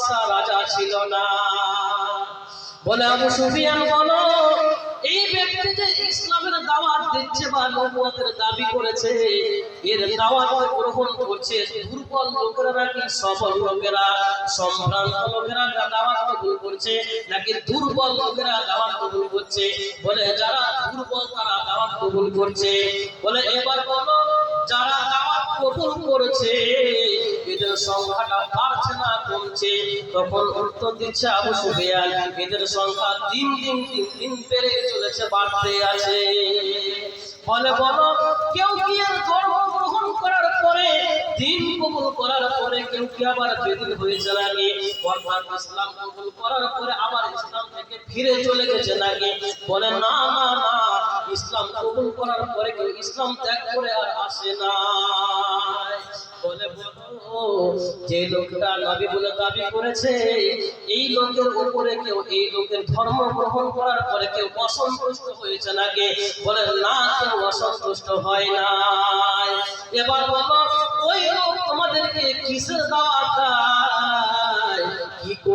বাদশা রাজা ছিল না। বলে, আবু সুফিয়ান, বলো, এই ব্যক্তি যে ইসলামের দাওয়াত দিচ্ছে বা নবুয়তের দাবি করেছে, এর দাওয়াত গ্রহণ করছে দুর্বল লোকেরা নাকি সবল লোকেরা? সম্ভ্রান্ত লোকেরা দাওয়াত কবুল করছে, নাকি দুর্বল লোকেরা দাওয়াত কবুল করছে? বলে, যারা দুর্বল তারা দাওয়াত কবুল করছে। বলে, এবার বলো যারা দাওয়াত কবুল করেছে, এদের সংখ্যাটা বাড়ছে না, কমছে। তখন উত্তর দিচ্ছে আবু সুফিয়ান, এদের সংখ্যা দিন দিন দিন দিন বেড়ে চলেছে, বাড়তে আছে। ফলে বলো, কেউ কি ধর্ম গ্রহণ করার পরে, দিন কবুল করার পরে কেউ কি আবার বেদিন হয়েছে নাকি? অর্থাৎ ইসলাম কবুল করার পরে আবার ইসলাম থেকে ফিরে চলে গেছে নাকি? বলে, না না না। ইসলাম কবুল করার পরে কেউ ইসলাম ত্যাগ করে আর আসে না। যে লোকটা নবী বলে দাবি করেছে, এই লোকের উপরে কেউ এই লোকের ধর্ম গ্রহণ করার পরে কেউ অসন্তুষ্ট হয়েছে নাকি? বলে, না, কেউ অসন্তুষ্ট হয় না এবার বলো, ওই লোক তোমাদেরকে কিসের দাওয়াত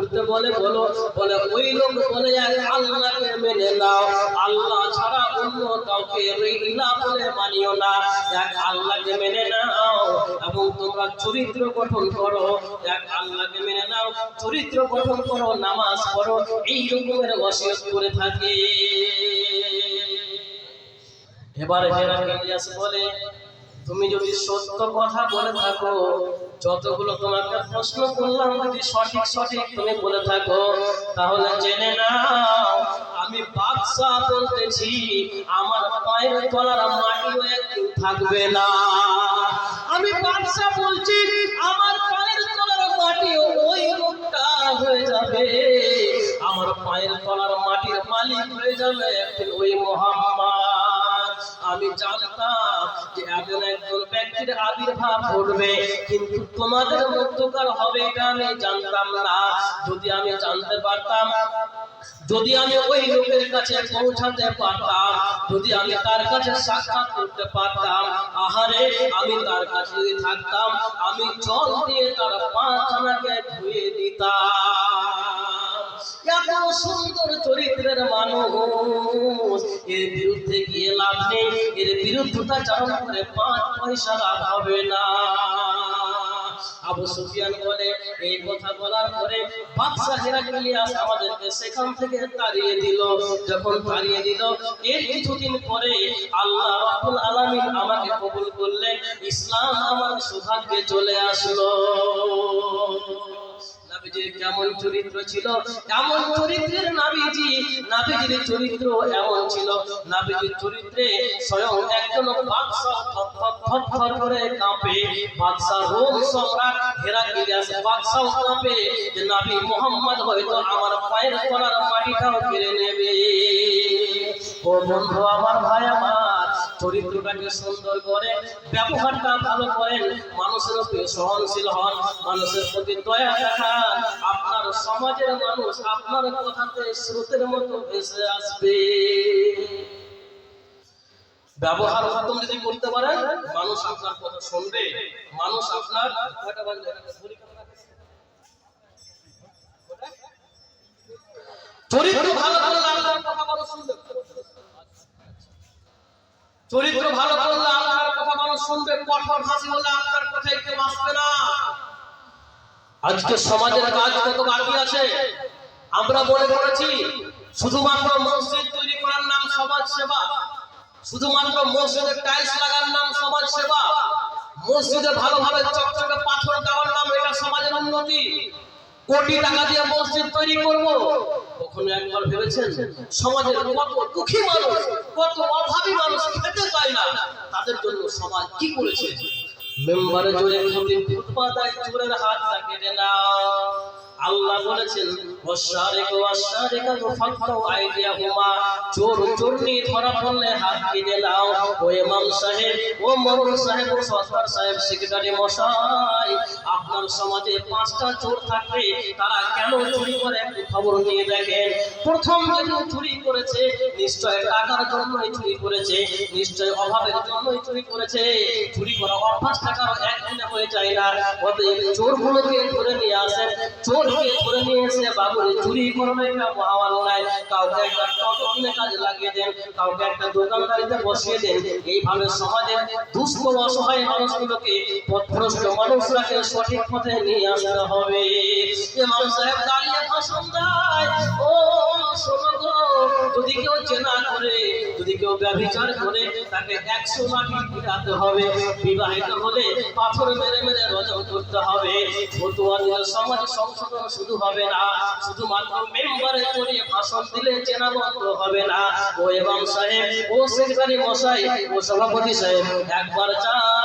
করতে বলে, বলো, বলে, ওই লোক বলে এক আল্লাহকে মেনে নাও। আল্লাহ ছাড়া অন্য কাউকে রিলা বলে মানিও না। এক আল্লাহকে মেনে নাও এবং তোমরা চরিত্র গঠন করো। এক আল্লাহকে মেনে নাও, চরিত্র গঠন করো, নামাজ পড়ো, এই রকমের ওসিয়ত করে থাকে। এবার বলে তুমি যদি সত্য কথা বলে থাকো, যতগুলো তোমাকে প্রশ্ন করলাম যদি সঠিক সঠিক তুমি বলে থাকো, তাহলে জেনে নাও, আমি বাদশা বলতেছি, আমার পায়ের তলার একদিন থাকবে না। আমি বাদশা বলছি, আমার পায়ের তলার মাটিও ওই লোকটা হয়ে যাবে। আমার পায়ের তলার মাটির মালিক হয়ে যাবে ওই মোহাম্মদ। আমি জানতাম যে একজন ব্যক্তির আবির্ভাব ঘটবে, কিন্তু তোমাদের মধ্যকার হবে এটা আমি জানতাম না। যদি আমি জানতে পারতাম, যদি আমি ওই লোকের কাছে পৌঁছাতে পারতাম, যদি আমি তার কাছে সাক্ষাৎ করতে পারতাম, আহারে, আমি তার কাছে থাকতাম, আমি জল দিয়ে তার পাখানাকে ধুয়ে দিতাম। এত সুন্দর চরিত্রের মানুষ, এর বিরুদ্ধে গিয়ে লাভ নেই, এর করে পাঁচ পয়সা লাভ হবে না। আবু সুফিয়ান বলে, এই কথা বলার পরে হেরাক্লিয়াস আমাদেরকে সেখান থেকে তাড়িয়ে দিল। যখন তাড়িয়ে দিল, এর কিছুদিন পরে আল্লাহ রাব্বুল আলামিন আমাকে কবুল করলেন, ইসলাম আমার সৌভাগ্যে চলে আসলো। নাবিজির কেমন চরিত্র ছিল, এমন চরিত্রের নাবিজি। নাবিজির চরিত্র এমন ছিল। নাবিজির চরিত্রে স্বয়ং একজন বাদশাহ থর থর করে কাঁপে। বাদশাহ রোম সম্রাট হেরাক্লিয়াস বাদশাহ কাঁপে যে, নবী মোহাম্মদ, হয়তো আমার পায়ের তলার মাটিটাও কেড়ে নেবে। ও বন্ধু, আমার ভাই, আমার চরিত্রটাকে সুন্দর ব্যবহারটা ভালো করেন মানুষের সহনশীল হন, মানুষের প্রতি দয়া দেখান। আপনার সমাজের মানুষ আপনার কথাতে স্রোতের মতো ভেসে আসবে। ব্যবহার উত্তম যদি করতে পারেন, মানুষ আপনার কথা শুনবে। মানুষ আপনার? চরিত্র ভালো আপনার কথা মানুষ শুনবে। চরিত্র ভালো করলে আপনার কথা মানুষ শুনবে, কঠোর হাসি হলে আপনার কথায় কেউ আসবে না। আজকে সমাজের কাজ কত বাকি আছে? আমরা মনে করেছি, শুধুমাত্র মসজিদ তৈরি করার নাম সমাজ সেবা, শুধুমাত্র মসজিদে টাইলস লাগার নাম সমাজ সেবা, মসজিদে ভালোভাবে চকচকে পাথর দেওয়ার নাম এটা সমাজের উন্নতি। কোটি টাকা দিয়ে মসজিদ তৈরি করব কখনো একবার ভেবেছেন? সমাজের কত দুঃখী মানুষ, কত অভাবী মানুষ খেতে পায় না। তাদের জন্য সমাজ কি করেছে? মেম্বারে জোরে খতিব ফুটপাতায় চোরের হাত কেটে নাও। আল্লাহ বলেছেন প্রথম চুরি করেছে, নিশ্চয় টাকার জন্যই চুরি করেছে, নিশ্চয় অভাবের জন্যই চুরি করেছে। চুরি করা অভ্যাস টাকার একদিনে হয়ে যায় না। অতএব চোরগুলোকে ধরে নিয়ে আসেন। চোর ধরে নিয়ে এসে চুরি করবে কাউকে একটা টোটো কাজে লাগিয়ে কাউকে একটা দোকানদারিতে বসিয়ে এইভাবে সমাজের দুস্থ অসহায় মানুষগুলোকে পথভ্রষ্ট মানুষরাকে সঠিক পথে নিয়ে আসতে হবে। ইমাম সাহেব ও শোনো যদি কেউ জেনা করে, যদি কেউ ব্যভিচার করে, তাকে একশো লাঠি পিটাতে হবে। বিবাহিত হলে পাথর মেরে মেরে রজম করতে হবে। ফতুয়া সমাজ সংশোধন শুধু হবে না। শুধুমাত্র মেম্বারে চড়িয়ে ভাষণ দিলে চেনা বন্ধ হবে না। ও এবং সাহেব, ও সেক্রেটারি মশাই, ও সভাপতি সাহেব, একবার যান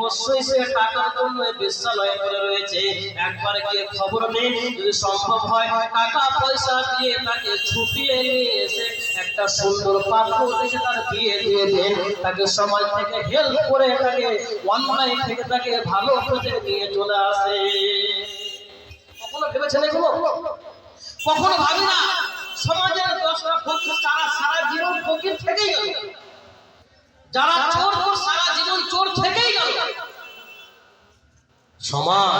অবশ্যই সে টাকার জন্য বিদ্যালয়ে করে রয়েছে। একবার গিয়ে খবর নেই যদি সম্ভব হয়, টাকা পয়সা দিয়ে তাকে ছুটিয়ে নিয়ে এসে একটা সুন্দর পাত্র দেখে তার বিয়ে দিয়ে দেন। তাকে সমাজ থেকে হেল্প করে তাকে অন্যায় থেকে তাকে ভালো পথে নিয়ে চলে আসে। কখনো ভেবেছেন এগুলো? কখনো ভাবি না? সমাজের দশটা ফকির তারা সারা জীবন ফকির থেকেই যারা চোর সারা জীবন চোর গেল সমাজ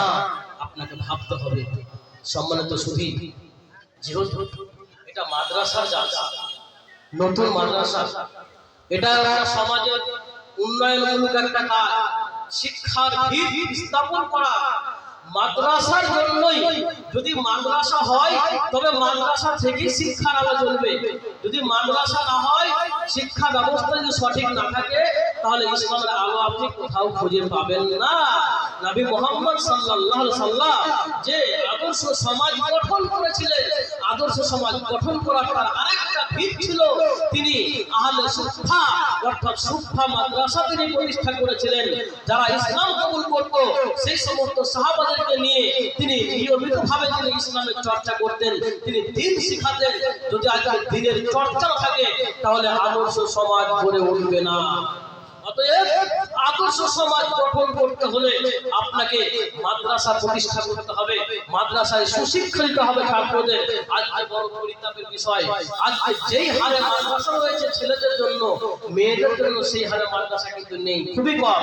আপনাকে ভাবতে হবে। সম্মানিত সুধী, যেহেতু এটা মাদ্রাসার জালসা নতুন মাদ্রাসা, এটা সমাজের উন্নয়নমূলক একটা কাজ, শিক্ষার ভিত স্থাপন করা। মাদ্রাসার জন্যই যদি মাদ্রাসা হয়, তবে মাদ্রাসা থেকেই শিক্ষার আলো চলবে যদি মাদ্রাসা না হয়, শিক্ষা ব্যবস্থা যদি সঠিক না থাকে, তাহলে ইসলামের আলো আপনি কোথাও খুঁজে পাবেন না। নবী মোহাম্মদ সাল্লাল্লাহু সাল্লাম যে আদর্শ সমাজ গঠন করেছিলেন, আদর্শ সমাজ গঠন করার তার আরেকটা ভিত ছিল। তিনি আহলে সুফা অর্থাৎ সুফা মাদ্রাসা তিনি প্রতিষ্ঠা করেছিলেন। যারা ইসলাম কবুল করত, সেই সমস্ত সাহাবাদেরকে নিয়ে তিনি নিয়মিতভাবে তিনি ইসলামের চর্চা করতেন। তিনি দিন শিখাতেন। যদি আজকে দিনের চর্চা থাকে, তাহলে আদর্শ সমাজ গড়ে উঠবে না। অতএব আদর্শ সমাজ গঠন করতে হলে আপনাকে মাদ্রাসা প্রতিষ্ঠা করতে হবে। মাদ্রাসায় সুশিক্ষিত হবে ছাত্রদের। আজকে বড় পরিতাপের বিষয়। আজকে যেই হারে মাদ্রাসা রয়েছে ছেলেদের জন্য, মেয়েদের জন্য সেই হারে মাদ্রাসা কিন্তু নেই। খুবই কম।